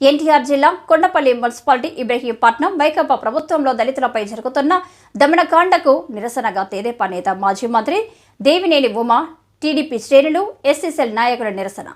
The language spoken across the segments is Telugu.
ఎన్టీఆర్ జిల్లా కొండపల్లి మున్సిపాలిటీ ఇబ్రహీంపట్నం వైకాపా ప్రభుత్వంలో దళితులపై జరుగుతున్న దమనకాండకు నిరసనగా తెదేపా నేత మాజీ మంత్రి దేవినేని ఉమా టీడీపీ శ్రేణులు ఎస్ఎస్ఎల్ నాయకుల నిరసన.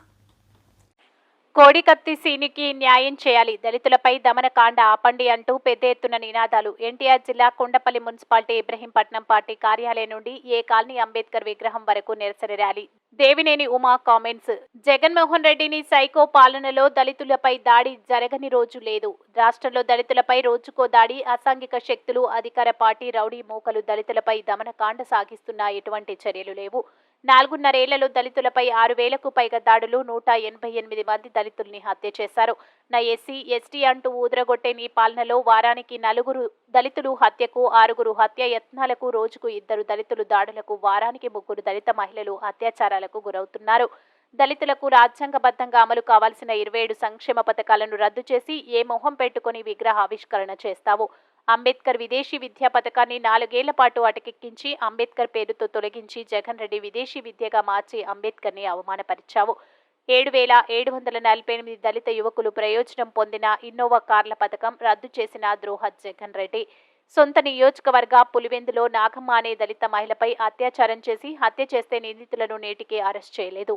కోడికత్తి సీనికి న్యాయం చేయాలి. దళితులపై దమనకాండ ఆపండి అంటూ పెద్ద ఎత్తున నినాదాలు. ఎన్టీఆర్ జిల్లా కొండపల్లి మున్సిపాలిటీ ఇబ్రహీంపట్నం పార్టీ కార్యాలయం నుండి ఏ కాలనీ అంబేద్కర్ విగ్రహం వరకు నిరసన ర్యాలీ. దేవినేని ఉమా కామెంట్స్. జగన్మోహన్ రెడ్డిని సైకో పాలనలో దళితులపై దాడి జరగని రోజు లేదు. రాష్ట్రంలో దళితులపై రోజుకో దాడి అసాంఘిక శక్తులు అధికార పార్టీ రౌడీ మూకలు దళితులపై దమనకాండ సాగిస్తున్న ఎటువంటి చర్యలు లేవు. నాలుగున్నరేళ్ళలో దళితులపై ఆరు వేలకు పైగా దాడులు నూట ఎనభై ఎనిమిది మంది దళితుల్ని హత్య చేశారు. నా ఎస్సీ ఎస్టీ అంటూ ఊదరగొట్టే నీ పాలనలో వారానికి నలుగురు దళితులు హత్యకు ఆరుగురు హత్య యత్నాలకు రోజుకు ఇద్దరు దళితులు దాడులకు వారానికి ముగ్గురు దళిత మహిళలు అత్యాచారాలకు గురవుతున్నారు. దళితులకు రాజ్యాంగబద్ధంగా అమలు కావాల్సిన ఇరవై ఏడు సంక్షేమ పథకాలను రద్దు చేసి ఏ మొహం పెట్టుకుని విగ్రహ ఆవిష్కరణ చేస్తావు? అంబేద్కర్ విదేశీ విద్యా పథకాన్ని నాలుగేళ్ళ పాటు అటకెక్కించి అంబేద్కర్ పేరుతో తొలగించి జగన్ రెడ్డి విదేశీ విద్యగా మార్చి అంబేద్కర్ని అవమానపరిచావు. ఏడు వేల ఏడు వందల నలభై ఎనిమిది దళిత యువకులు ప్రయోజనం పొందిన ఇన్నోవా కార్ల పథకం రద్దు చేసిన ద్రోహ జగన్ రెడ్డి. సొంత నియోజకవర్గ పులివెందులో నాగమ్మ అనే దళిత మహిళపై అత్యాచారం చేసి హత్య చేస్తే నిందితులను నేటికి అరెస్ట్ చేయలేదు.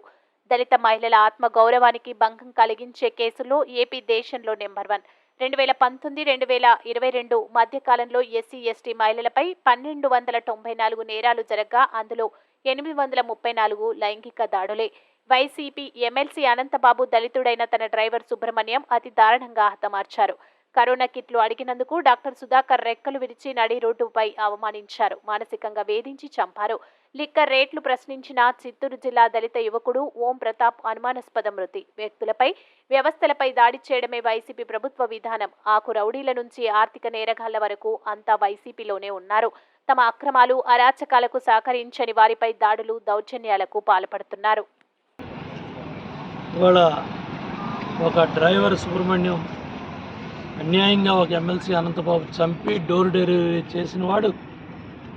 దళిత మహిళల ఆత్మ గౌరవానికి భంగం కలిగించే కేసుల్లో ఏపీ దేశంలో నెంబర్ వన్. రెండు వేల పంతొమ్మిది రెండు వేల ఇరవై రెండు మధ్యకాలంలో ఎస్సీ ఎస్టీ మహిళలపై పన్నెండు వందల తొంభై నాలుగు నేరాలు జరగ్గా అందులో ఎనిమిది వందల ముప్పై నాలుగు లైంగిక దాడులే. వైసీపీ ఎమ్మెల్సీ అనంతబాబు దళితుడైన తన డ్రైవర్ సుబ్రహ్మణ్యం అతి దారుణంగా హతమార్చారు. కరోనా కిట్లు అడిగినందుకు డాక్టర్ సుధాకర్ రెక్కలు విరిచి నడి రోడ్డుపై అవమానించారు. మానసికంగా వేధించి చంపారు. లిక్కర్ రేట్లు ప్రశ్నించిన చిత్తూరు జిల్లా దళిత యువకుడు ఓం ప్రతాప్ అనుమానాస్పద మృతి. వ్యక్తులపై వ్యవస్థలపై దాడి చేయడమే వైసీపీ ప్రభుత్వ విధానం. ఆకు రౌడీల నుంచి ఆర్థిక నేరగాళ్ళ వరకు అంతా వైసీపీలోనే ఉన్నారు. తమ అక్రమాలు అరాచకాలకు సహకరించని వారిపై దాడులు దౌర్జన్యాలకు పాల్పడుతున్నారు. ఇవాళ ఒక డ్రైవర్ సుబ్రహ్మణ్యం అన్యాయంగా ఒక ఎమ్మెల్సీ అనంతబాబు చంపి డోర్ డెలివరీ చేసిన వాడు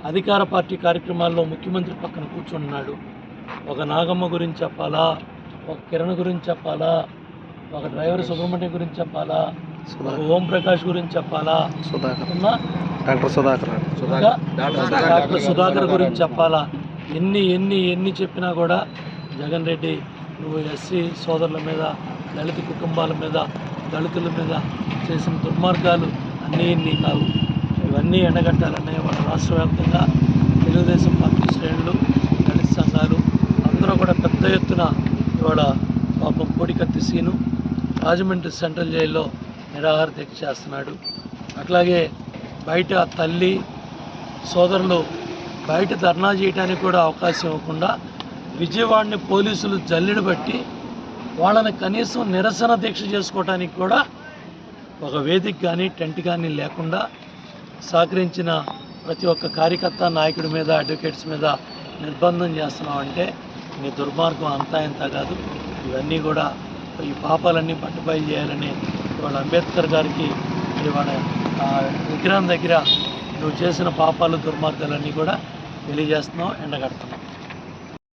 అధికార పార్టీ కార్యక్రమాల్లో ముఖ్యమంత్రి పక్కన కూర్చున్నాడు. ఒక నాగమ్మ గురించి చెప్పాలా? ఒక కిరణ్ గురించి చెప్పాలా? ఒక డ్రైవర్ సుబ్రహ్మణ్యం గురించి చెప్పాలా? ఒక ఓం ప్రకాష్ గురించి చెప్పాలా? డాక్టర్ సుధాకర్. డాక్టర్ సుధాకర్. గురించి చెప్పాలా? ఎన్ని ఎన్ని ఎన్ని చెప్పినా కూడా జగన్ రెడ్డి నువ్వు ఎస్సీ సోదరుల మీద దళిత కుటుంబాల మీద దళితుల మీద చేసిన దుర్మార్గాలు అన్నీ ఇన్ని కావు. ఇవన్నీ ఎండగట్టాలనే మన రాష్ట్ర వ్యాప్తంగా తెలుగుదేశం పార్టీ శ్రేణులు దళిత సంఘాలు అందరూ కూడా పెద్ద ఎత్తున ఇవాళ పాపం కోడికత్తి సీను రాజమండ్రి సెంట్రల్ జైల్లో నిరాహార దీక్ష చేస్తున్నాడు. అట్లాగే బయట తల్లి సోదరులు బయట ధర్నా చేయడానికి కూడా అవకాశం ఇవ్వకుండా విజయవాడని పోలీసులు జల్లెడు బట్టి వాళ్ళని కనీసం నిరసన దీక్ష చేసుకోవడానికి కూడా ఒక వేదిక కానీ టెంట్ కానీ లేకుండా సహకరించిన ప్రతి ఒక్క కార్యకర్త నాయకుడి మీద అడ్వకేట్స్ మీద నిర్బంధం చేస్తున్నామంటే నీ దుర్మార్గం అంతా ఇంత కాదు. ఇవన్నీ కూడా ఈ పాపాలన్నీ పట్టుబయలు చేయాలని ఇవాళ అంబేద్కర్ గారికి ఇవాళ విగ్రహం దగ్గర నువ్వు చేసిన పాపాలు దుర్మార్గాలన్నీ కూడా తెలియజేస్తున్నావు ఎండగడుతున్నావు